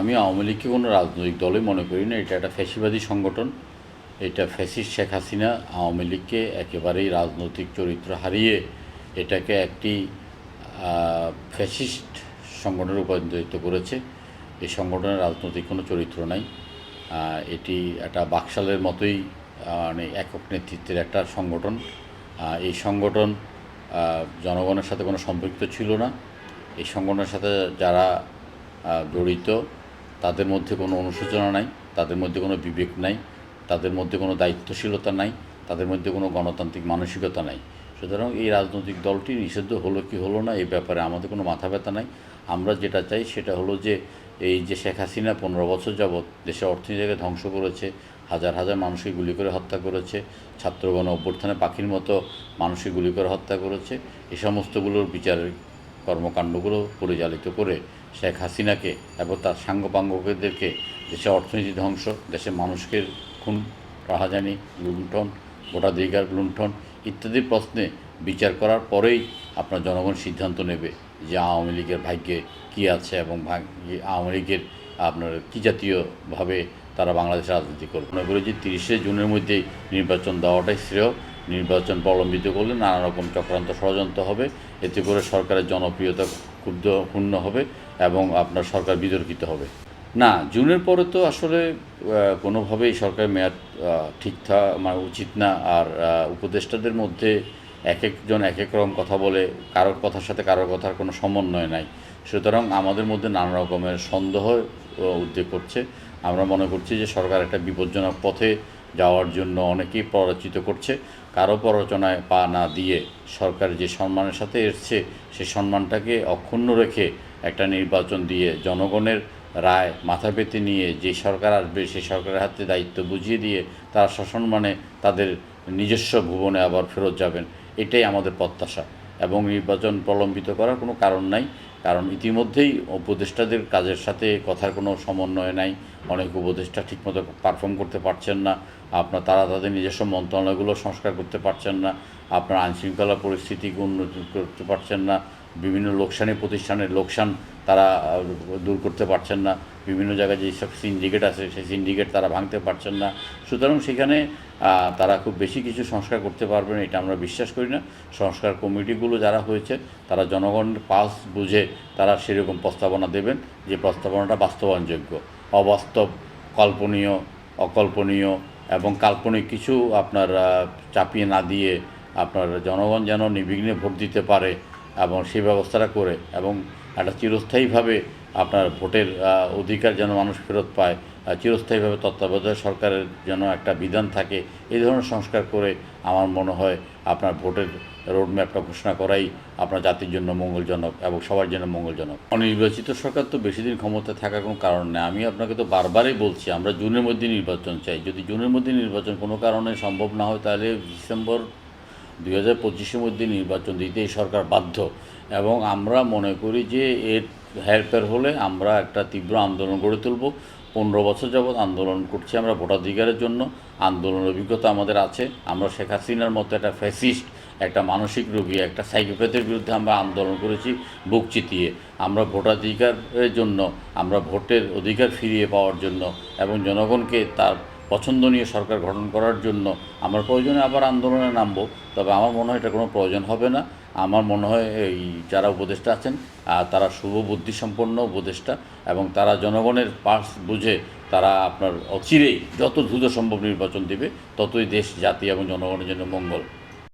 আমি আওয়ামী লীগকে কোনো রাজনৈতিক দলই মনে করি না। এটা একটা ফ্যাসিবাদী সংগঠন। এটা ফ্যাসিস্ট শেখ হাসিনা আওয়ামী লীগকে একেবারেই রাজনৈতিক চরিত্র হারিয়ে এটাকে একটি ফ্যাসিস্ট সংগঠনে রূপান্তরিত করেছে। এই সংগঠনের রাজনৈতিক কোনো চরিত্র নাই। এটি একটা বাকশালের মতোই মানে একক নেতৃত্বের একটা সংগঠন। এই সংগঠন জনগণের সাথে কোনো সম্পৃক্ত ছিল না। এই সংগঠনের সাথে যারা জড়িত তাদের মধ্যে কোনো অনুশোচনা নাই, তাদের মধ্যে কোনো বিবেক নাই, তাদের মধ্যে কোনো দায়িত্বশীলতা নাই, তাদের মধ্যে কোনো গণতান্ত্রিক মানসিকতা নাই। সুতরাং এই রাজনৈতিক দলটি নিষিদ্ধ হলো কি হলো না এই ব্যাপারে আমাদের কোনো মাথা ব্যথা নাই। আমরা যেটা চাই সেটা হলো যে এই যে শেখ হাসিনা পনেরো বছর যাবৎ দেশের অর্থনীতিকে ধ্বংস করেছে, হাজার হাজার মানুষকে গুলি করে হত্যা করেছে, ছাত্রগণ অভ্যর্থনে পাখির মতো মানুষকে গুলি করে হত্যা করেছে এই সমস্তগুলোর বিচারের কর্মকাণ্ডগুলো পরিচালিত করে শেখ হাসিনাকে এবং তার সাঙ্গপাঙ্গদেরকে দেশের অর্থনীতি ধ্বংস, দেশের মানুষকে খুন, রাহাজানি, লুণ্ঠন, ভোটাধিকার লুণ্ঠন ইত্যাদি প্রশ্নে বিচার করার পরেই আপনার জনগণ সিদ্ধান্ত নেবে যে আওয়ামী লীগের ভাগ্যে কী আছে এবং ভাগ্যে আওয়ামী লীগের আপনার কী জাতীয়ভাবে তারা বাংলাদেশ রাজনীতি করবে। মনে করি যে তিরিশে জুনের মধ্যেই নির্বাচন দেওয়াটাই শ্রেয়। নির্বাচন প্রলম্বিত করলে নানা রকম চক্রান্ত ষড়যন্ত্র হবে। এতে করে সরকারের জনপ্রিয়তা ক্ষুব্ধ ক্ষুণ্ণ হবে এবং আপনার সরকার বিতর্কিত হবে। না জুনের পরে তো আসলে কোনোভাবেই সরকারের মেয়াদ আহ, ঠিক থা- মানে উচিত না। আর উপদেষ্টাদের মধ্যে এক একজন এক এক রকম কথা বলে কারোর কথার সাথে কারোর কথার কোনো সমন্বয় নাই। সুতরাং আমাদের মধ্যে নানা রকমের সন্দেহ উদ্বেগ করছে। আমরা মনে করছি যে সরকার একটা বিপজ্জনক পথে যাওয়ার জন্য অনেকেই প্ররোচিত করছে। কারও প্ররোচনায় পা না দিয়ে সরকার যে সম্মানের সাথে এসছে, সে সম্মানটাকে অক্ষুণ্ণ রেখে একটা নির্বাচন দিয়ে জনগণের রায় মাথা পেতে নিয়ে যে সরকার আসবে সেই সরকারের হাতে দায়িত্ব বুঝিয়ে দিয়ে তারা সসম্মানে তাদের নিজস্ব ভুবনে আবার ফেরত যাবেন। এটাই আমাদের প্রত্যাশা। এবং নির্বাচন প্রলম্বিত করার কোনো কারণ নাই। কারণ ইতিমধ্যেই উপদেষ্টাদের কাজের সাথে কথার কোনো সমন্বয় নাই। অনেক উপদেষ্টা ঠিকমতো পারফর্ম করতে পারছেন না। আপনার তারা তাদের নিজস্ব মন্ত্রণালয়গুলো সংস্কার করতে পারছেন না। আপনার আইনশৃঙ্খলা পরিস্থিতিকে উন্নতি করতে পারছেন না। বিভিন্ন লোকসানি প্রতিষ্ঠানের লোকসান তারা দূর করতে পারছেন না। বিভিন্ন জায়গায় যেসব সিন্ডিকেট আছে, সেই সিন্ডিকেট তারা ভাঙতে পারছেন না। সুতরাং সেখানে তারা খুব বেশি কিছু সংস্কার করতে পারবেন এটা আমরা বিশ্বাস করি না। সংস্কার কমিটিগুলো যারা হয়েছে, তারা জনগণের পাস বুঝে তারা সেরকম প্রস্তাবনা দেবেন যে প্রস্তাবনাটা বাস্তবায়নযোগ্য। অবাস্তব, কল্পনীয়, অকল্পনীয় এবং কাল্পনিক কিছু আপনার চাপিয়ে না দিয়ে আপনার জনগণ যেন নির্বিঘ্নে ভোট দিতে পারে এবং সেই ব্যবস্থাটা করে এবং একটা চিরস্থায়ীভাবে আপনার ভোটের অধিকার যেন মানুষ ফেরত পায় চিরস্থায়ীভাবে তত্ত্বাবধায়ক সরকারের যেন একটা বিধান থাকে, এই ধরনের সংস্কার করে আমার মনে হয় আপনার ভোটের রোডম্যাপটা ঘোষণা করাই আপনার জাতির জন্য মঙ্গলজনক এবং সবার জন্য মঙ্গলজনক। অনির্বাচিত সরকার তো বেশি দিন ক্ষমতায় থাকার কোনো কারণ নেই। আমি আপনাকে তো বারবারই বলছি, আমরা জুনের মধ্যে নির্বাচন চাই। যদি জুনের মধ্যে নির্বাচন কোনো কারণে সম্ভব না হয়, তাহলে ডিসেম্বর দুই হাজার পঁচিশের মধ্যে নির্বাচন দিতে এই সরকার বাধ্য। এবং আমরা মনে করি যে এর হেরফের হলে আমরা একটা তীব্র আন্দোলন গড়ে তুলব। পনেরো বছর যাবৎ আন্দোলন করছি আমরা ভোটাধিকারের জন্য। আন্দোলনের অভিজ্ঞতা আমাদের আছে। আমরা শেখ হাসিনার মতো একটা ফ্যাসিস্ট, একটা মানসিক রোগী, একটা সাইকোপ্যাথের বিরুদ্ধে আমরা আন্দোলন করেছি বুক চিতিয়ে। আমরা ভোটাধিকারের জন্য, আমরা ভোটের অধিকার ফিরিয়ে পাওয়ার জন্য এবং জনগণকে তার পছন্দনীয় সরকার গঠন করার জন্য আমার প্রয়োজনে আবার আন্দোলনে নামবো, তবে আমার মনে হয় এটা কোনো প্রয়োজন হবে না। আমার মনে হয় এই যারা উপদেষ্টা আছেন তারা শুভ বুদ্ধিসম্পন্ন উপদেষ্টা এবং তারা জনগণের পার্স বুঝে তারা আপনার অচিরেই যত দ্রুত সম্ভব নির্বাচন দিবে, ততই দেশ, জাতি এবং জনগণের জন্য মঙ্গল।